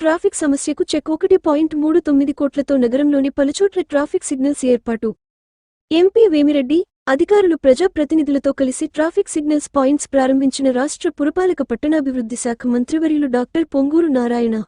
Traffic సమస్యకు check ఒకటి point మూడు తొమ్మిది కోట్లతో నగరంలోని పలుచోట్ల ట్రాఫిక్ సిగ్నల్స్ ఏర్పాటు. ఎంపీ వేమిరెడ్డి అధికారులు ప్రజాప్రతినిధులతో కలిసి ట్రాఫిక్ సిగ్నల్స్ పాయింట్స్ ప్రారంభించిన రాష్ట్ర పురపాలక పట్టణాభివృద్ధి శాఖ మంత్రివర్యులు డాక్టర్ పొంగూరు నారాయణ.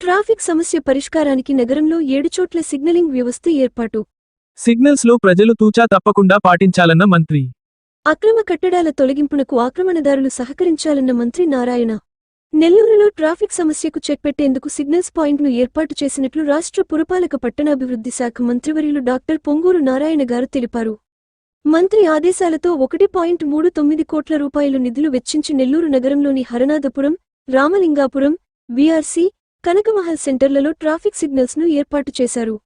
ట్రాఫిక్ సమస్య పరిష్కారానికి నగరంలో ఏడు చోట్ల సిగ్నలింగ్ వ్యవస్థ ఏర్పాటు. సిగ్నల్స్లో ప్రజలు తూచా తప్పకుండా పాటించాలన్న మంత్రి. అక్రమ కట్టడాల తొలగింపునకు ఆక్రమణదారులు సహకరించాలన్న మంత్రి నారాయణ. నెల్లూరులో ట్రాఫిక్ సమస్యకు చెక్ పెట్టేందుకు సిగ్నల్స్ పాయింట్ను ఏర్పాటు చేసినట్లు రాష్ట్ర పురపాలక పట్టణాభివృద్ధి శాఖ మంత్రివర్యులు డాక్టర్ పొంగూరు నారాయణ గారు తెలిపారు. మంత్రి ఆదేశాలతో ఒకటి పాయింట్ మూడు తొమ్మిది కోట్ల రూపాయలు నిధులు వెచ్చించి నెల్లూరు నగరంలోని హరనాథపురం రామలింగాపురం వీఆర్సీ కనకమహల్ సెంటర్లలో ట్రాఫిక్ సిగ్నల్స్ను ఏర్పాటు చేశారు.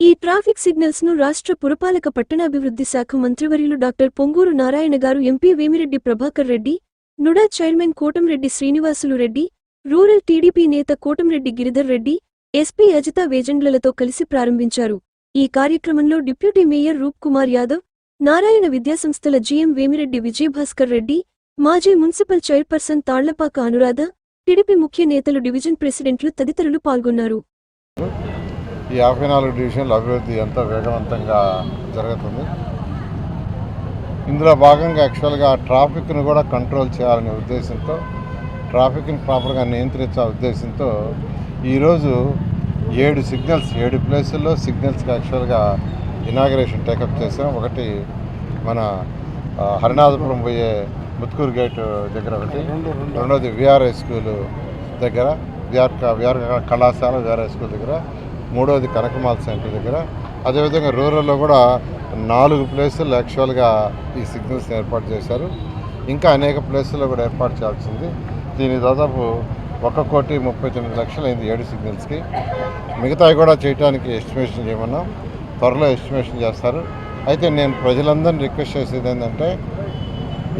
ఈ ట్రాఫిక్ సిగ్నల్స్ను రాష్ట్ర పురపాలక పట్టణాభివృద్ధి శాఖ మంత్రివర్యులు doctor Ponguru Narayana garu MP Vemireddy Prabhakar Reddy NUDA chairman Kotamreddy Srinivasulu Reddy rural TDP నేత కోటంరెడ్డి గిరిధర్ రెడ్డి ఎస్పీ అజితా వేజెండ్లలతో కలిసి ప్రారంభించారు. ఈ కార్యక్రమంలో డిప్యూటీ మేయర్ రూప్ కుమార్ యాదవ్ నారాయణ విద్యాసంస్థల జీఎం వేమిరెడ్డి విజయభాస్కర్ రెడ్డి మాజీ municipal chairperson Tallapaka Anuradha TDP ముఖ్య నేతలు డివిజన్ ప్రెసిడెంట్లు తదితరులు పాల్గొన్నారు. ఈ యాభై నాలుగు డివిజన్ల అభివృద్ధి ఎంతో వేగవంతంగా జరుగుతుంది? ఇందులో భాగంగా యాక్చువల్గా ట్రాఫిక్ను కూడా కంట్రోల్ చేయాలనే ఉద్దేశంతో ట్రాఫిక్ని ప్రాపర్గా నియంత్రించే ఉద్దేశంతో ఈరోజు ఏడు సిగ్నల్స్ ఏడు ప్లేసుల్లో సిగ్నల్స్కి యాక్చువల్గా ఇనాగరేషన్ టేకప్ చేసాం ఒకటి మన హరినాథపురం పోయే ముత్కూరు గేట్ దగ్గర ఒకటి రెండోది విఆర్ఐ స్కూలు దగ్గర విఆర్ విఆర్ కళాశాల విఆర్ఐ స్కూల్ దగ్గర మూడోది కనకమాల్ సెంటర్ దగ్గర. అదేవిధంగా రూరల్లో కూడా నాలుగు ప్లేసులు యాక్చువల్గా ఈ సిగ్నల్స్ ఏర్పాటు చేశారు. ఇంకా అనేక ప్లేసుల్లో కూడా ఏర్పాటు చేయాల్సింది. దీని దాదాపు ఒక కోటి ముప్పై తొమ్మిది లక్షలు అయింది ఏడు సిగ్నల్స్కి మిగతావి కూడా చేయడానికి ఎస్టిమేషన్ చేయమన్నాం. త్వరలో ఎస్టిమేషన్ చేస్తారు. అయితే నేను ప్రజలందరినీ రిక్వెస్ట్ చేసేది ఏంటంటే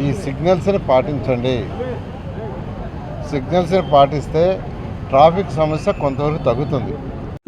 ఈ సిగ్నల్స్ని పాటించండి. సిగ్నల్స్ని పాటిస్తే ట్రాఫిక్ సమస్య కొంతవరకు తగ్గుతుంది.